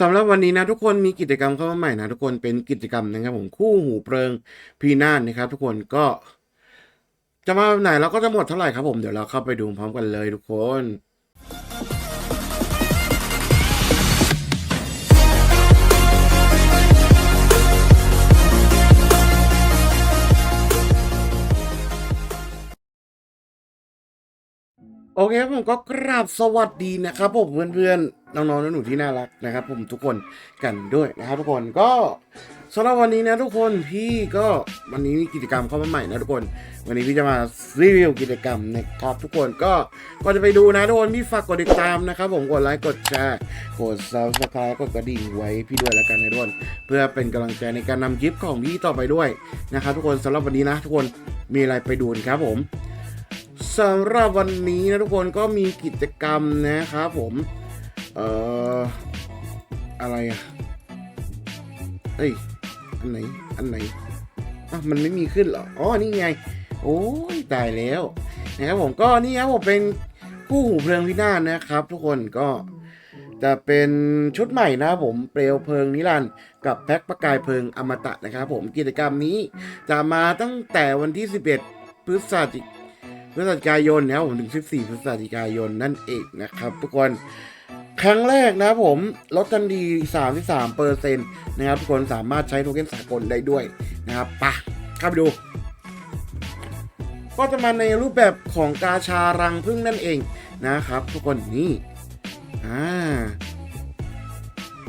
สำหรับวันนี้นะทุกคนมีกิจกรรมเข้ามาใหม่นะทุกคนเป็นกิจกรรมนะครับผมคู่หูเพลิงพีนานนะครับ ทุกคนก็ จะมาไหนเราก็จะหมดเท่าไหร่ครับผมเดี๋ยวเราเข้าไปดูพร้อมกันเลยทุกคน โอเคครับผมก็กราบสวัสดีนะครับผมเพื่อนๆน้องๆหนูที่น่ารักนะครับ ผมทุกคนกันด้วยนะครับทุกคนก็สำหรับวันนี้นะทุกคนพี่ก็วันนี้มีกิจกรรมเข้ามาใหม่นะทุกคน วันนี้พี่จะมารีวิวกิจกรรมนะครับทุกคนก็ก่อนจะไปดูนะทุกคนพี่ฝากกดติดตามนะครับผมกดไลค์กดแชร์กด subscribe กดกระดิ่งไว้พี่ด้วยแล้วกันนะทุกคนเพื่อเป็นกำลังใจในการนำคลิปของพี่ต่อไปด้วยนะครับทุกคนสำหรับวันนี้นะ ทุกคนมีอะไรไปดูนครับผม สำหรับวันนี้นะทุกคนก็มีกิจกรรมนะครับผม เอ่อ อะไรอะ เอ้ย อันไหน อันไหนอะมันไม่มีขึ้นเหรอ อ๋อ นี่ไง โอ้ยตายแล้ว นะครับผมก็นี่ครับผมเป็นคู่หูเพลิงพินาศนะครับ ทุกคนก็จะเป็นชุดใหม่นะครับผมเปลวเพลิงนิรันดร์กับแพ็คประกายเพลิงอมตะนะครับผมกิจกรรมนี้จะมาตั้งแต่วันที่ 11 พฤศจิก พฤศจิกายนนะครับผมถึง 14พฤศจิกายนนั่นเองนะครับ ทุกคนครั้งแรกนะครับผมลดทันที33เปอร์เซ็นต์นะครับ ทุกคนสามารถใช้โทเค็นสากลได้ด้วยนะครับไปะเข้าไปดู ก็จะมาในรูปแบบของกาชารังพึ่งนั่นเองนะครับ ทุกคนนี่อ่า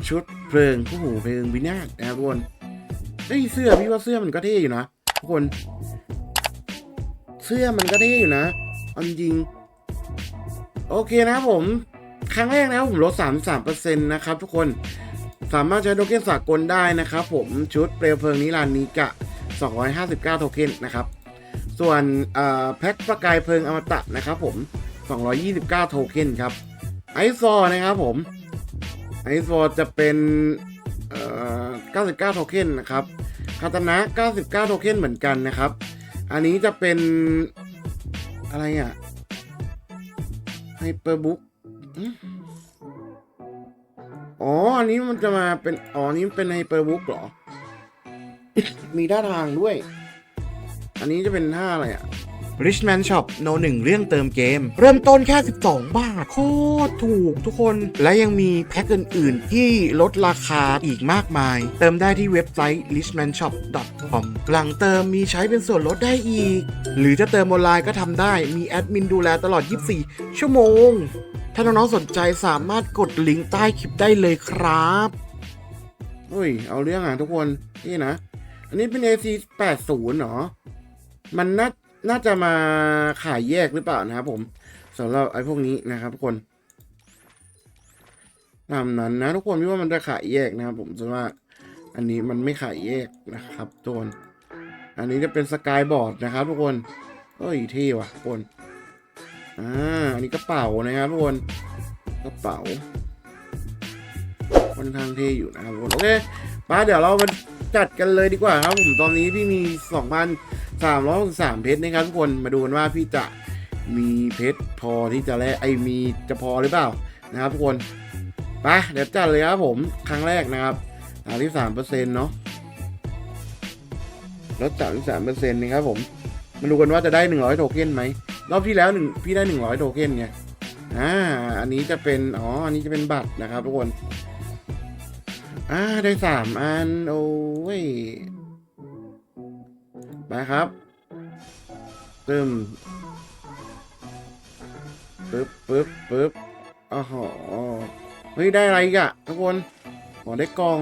ชุดเพลิงผู้หูเพลิงวินาศนะครับทุกคนเฮ้เสื้อพี่ว่าเสื้อมันก็เท่อยู่นะทุกคน เสื้อมันก็เท่อยู่นะเอาจริง โอเคนะผม ครั้งแรกนะผมลด 33%นะครับทุกคนสามารถใช้โทเค็นสากลได้นะครับผมชุดเปลวเพลิงนิรันดร์นี้กะ 259 โทเค็นนะครับ ส่วนแพ็คประกายเพลิงอมตะนะครับผม 229 โทเค็นครับไอซอนะครับผมไอซอจะเป็นเอ่อ99 โทเค็นนะครับคาตานะ 99 โทเค็นเหมือนกันนะครับ อันนี้จะเป็นอะไรอะไฮเปอร์บุ๊กอ๋อ อันนี้มันจะมาเป็น อ๋อ นี่เป็นไฮเปอร์บุ๊กเหรอ มีท่าทางด้วย อันนี้จะเป็นท่าอะไรอะ Richman Shop โนหนึ่งเรื่องเติมเกม เริ่มต้นแค่ 12 บาท โคตรถูกทุกคน และยังมีแพ็คอื่น ๆ ที่ลดราคาอีกมากมาย เติมได้ที่เว็บไซต์ richmanshop.com หลังเติมมีใช้เป็นส่วนลดได้อีก หรือจะเติมออนไลน์ก็ทำได้มีแอดมินดูแลตลอด 24 ชั่วโมง ถ้าน้อง ๆ สนใจสามารถกดลิงก์ใต้คลิปได้เลยครับอุ้ย เอาเรื่องอะทุกคน นี่นะ อันนี้เป็น AC 80เหรอ มันน่า น่าจะมาขายแยกหรือเปล่านะครับผมสำหรับไอ้พวกนี้นะครับทุกคนตามนั้นนะทุกคนพี่ว่ามันจะขายแยกนะครับผมส่วนว่าอันนี้มันไม่ขายแยกนะครับทุกคนอันนี้จะเป็นสกายบอร์ดนะครับทุกคนเอ้ยเท่ว่ะทุกคนอ่าอันนี้กระเป๋านะครับทุกคนกระเป๋าค่อนข้างเท่อยู่นะครับทุกคนโอเคป้าเดี๋ยวเรามาจัดกันเลยดีกว่าครับผมตอนนี้พี่มี สองพันสามร้อยสามเพชรนะครับทุกคนมาดูกันว่าพี่จะมีเพชรพอที่จะแลกไอมีจะพอหรือเปล่านะครับทุกคนไปเดี๋ยวจัดเลยครับผมครั้งแรกนะครับสามที่สามเปอร์เซ็นต์เนาะลดสามสามเปอร์เซ็นต์นะครับผมมาดูกันว่าจะได้หนึ่งร้อยโทเค็นไหมรอบที่แล้วหนึ่งพี่ได้หนึ่งร้อยโทเค็นไงอ่าอันนี้จะเป็นอ๋ออันนี้จะเป็นบัตรนะครับทุกคนอ่าได้สามอันโอ้ย ไปครับตึมปึ๊บปึ๊บปึ๊บอ๋อหอเฮ้ยได้อะไรอีกอะทุกคนขอได้กล่อง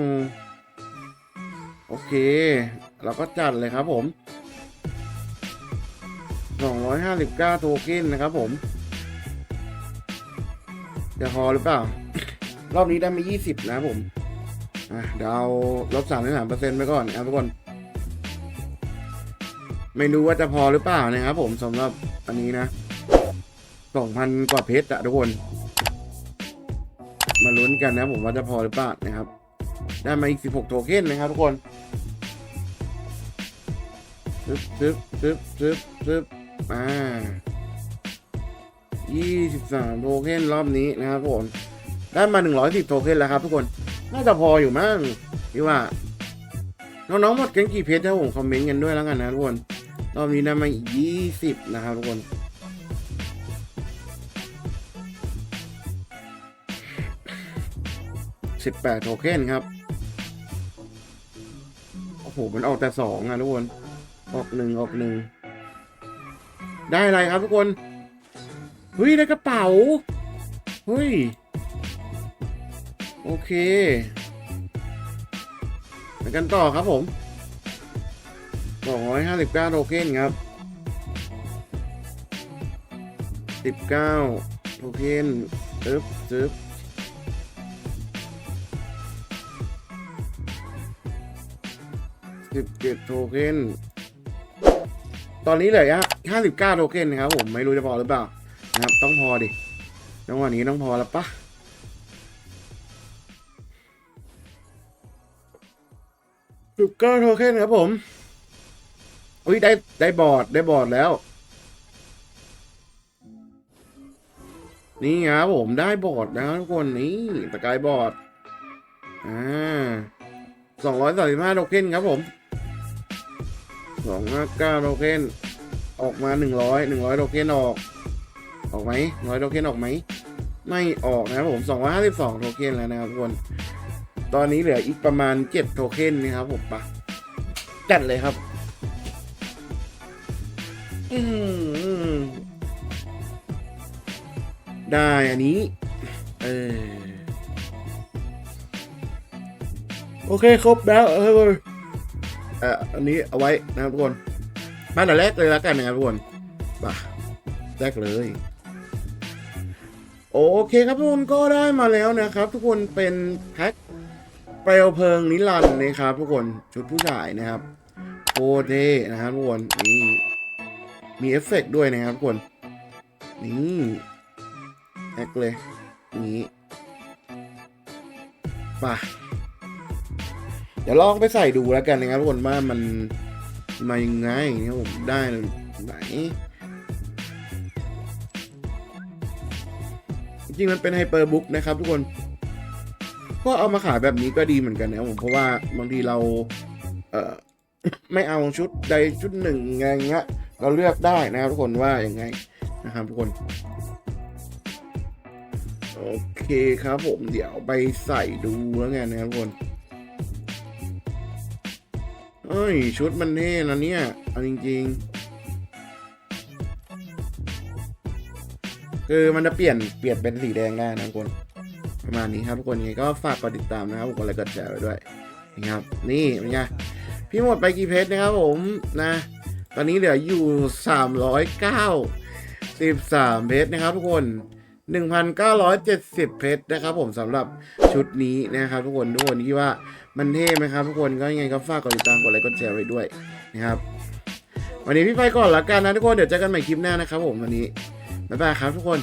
โอเค เราก็จัดเลยครับผม 259โทเค็นนะครับผมจะพอหรือเปล่า รอบนี้ได้มา 20 นะครับผม อะเดี๋ยวเอาลบ33%ไปก่อนนะครับทุกคน ไม่รู้ว่าจะพอหรือเปล่านะครับผมสำหรับอันนี้นะสองพันกว่าเพชรอะทุกคน มาลุ้นกันนะผมว่าจะพอหรือเปล่านะครับ ได้มาอีกสิบหกโทเค็นนะครับทุกคนซึบซึบซึบซึบซึบอ่ายี่สิบสามโทเค็นรอบนี้นะครับทุกคนได้มาหนึ่งร้อยสิบโทเค็นแล้วครับทุกคน น่าจะพออยู่มั้งพี่ว่า น้องๆหมดกันกี่เพจถ้าผมคอมเมนต์กันด้วยแล้วกันนะทุกคน รอบนี้ได้มาอีกยี่สิบนะครับทุกคนสิบแปดโทเค็นครับ โอ้โห มันออกแต่สองอะทุกคน ออกหนึ่งออกหนึ่ง ได้อะไรครับทุกคน เฮ้ย ได้กระเป๋า เฮ้ย โอเคไปกันต่อครับผม สองร้อยห้าสิบเก้าโทเค็นครับสิบเก้าโทเค็นตึ๊บตึ๊บสิบเจ็ดโทเค็นตอนนี้เหลือห้าสิบเก้าโทเค็นนะครับผมไม่รู้จะพอหรือเปล่านะครับต้องพอดิจังหวะนี้ต้องพอแล้วปะสิบเก้าโทเค็นครับผม อุ้ยได้ได้บอร์ดได้บอร์ดแล้ว นี่ครับผมได้บอร์ดนะทุกคนนี่สกายบอร์ดอ่าสองร้อยสามสิบห้าโทเค็นครับผมสองห้าเก้าโทเค็นออกมาหนึ่งร้อยหนึ่งร้อยโทเค็นออก ออกไหมร้อยโทเค็นออกไหมไม่ออกนะครับผมสองร้อยห้าสิบสองโทเค็นแล้วนะครับทุกคน ตอนนี้เหลืออีกประมาณเจ็ดโทเค็นนะครับผมปะจัดเลยครับ อืมได้อันนี้ เออ โอเคครบแล้วเอออ่ออันนี้เอาไว้นะครับทุกคนมาแต่แรกเลยล้วกันนะครับทุกคนป่ะแรกเลย โอเคครับทุกคนก็ได้มาแล้วนะครับ ทุกคนเป็นแพ็คเปลวเพลิงนิรันดร์นะครับ ทุกคนชุดผู้ชายนะครับโคเท่นะครับทุกคนนี่ มีเอฟเฟกต์ด้วยนะครับทุกคน นี่แอคเลย นี่ป่ะเดี๋ยวลองไปใส่ดูแล้วกันนะครับทุกคนว่ามันมายังไงนะครับผมได้ไหนจริงมันเป็นไฮเปอร์บุ๊กนะครับทุกคน ก็เอามาขายแบบนี้ก็ดีเหมือนกันนะครับผมเพราะว่าบางทีเรา เอ่อ ไม่เอาชุดใดชุดหนึ่งอะไรเงี้ย เราเลือกได้นะครับทุกคนว่าอย่างไงนะครับทุกคน โอเคครับผมเดี๋ยวไปใส่ดูแล้วกันะครับทุกคนเอ้ย ชุดมันเท่นะเนี่ยเอาจริง ๆ คือมันจะเปลี่ยนเปลี่ยนเป็นสีแดงได้นะทุกคน ประมาณนี้ครับทุกคนยังไงก็ฝากกดติดตามนะครับกดไลค์กดแชร์ไว้ด้วยนะครับ นี่เป็นไงพี่หมดไปกี่เพจนะครับผมนะ ตอนนี้เหลืออยู่ 393 เพจนะครับทุกคน 1,970 เพชรนะครับผมสำหรับชุดนี้นะครับทุกคนทุกคนคิดว่ามันเท่ไหมครับทุกคนก็ยังไงก็ฝากกดติดตามกดไลค์กดแชร์ไว้ด้วยนะครับ วันนี้พี่ไปก่อนละกันนะทุกคนเดี๋ยวเจอกันใหม่คลิปหน้านะครับผมวันนี้บ๊ายบายครับทุกคน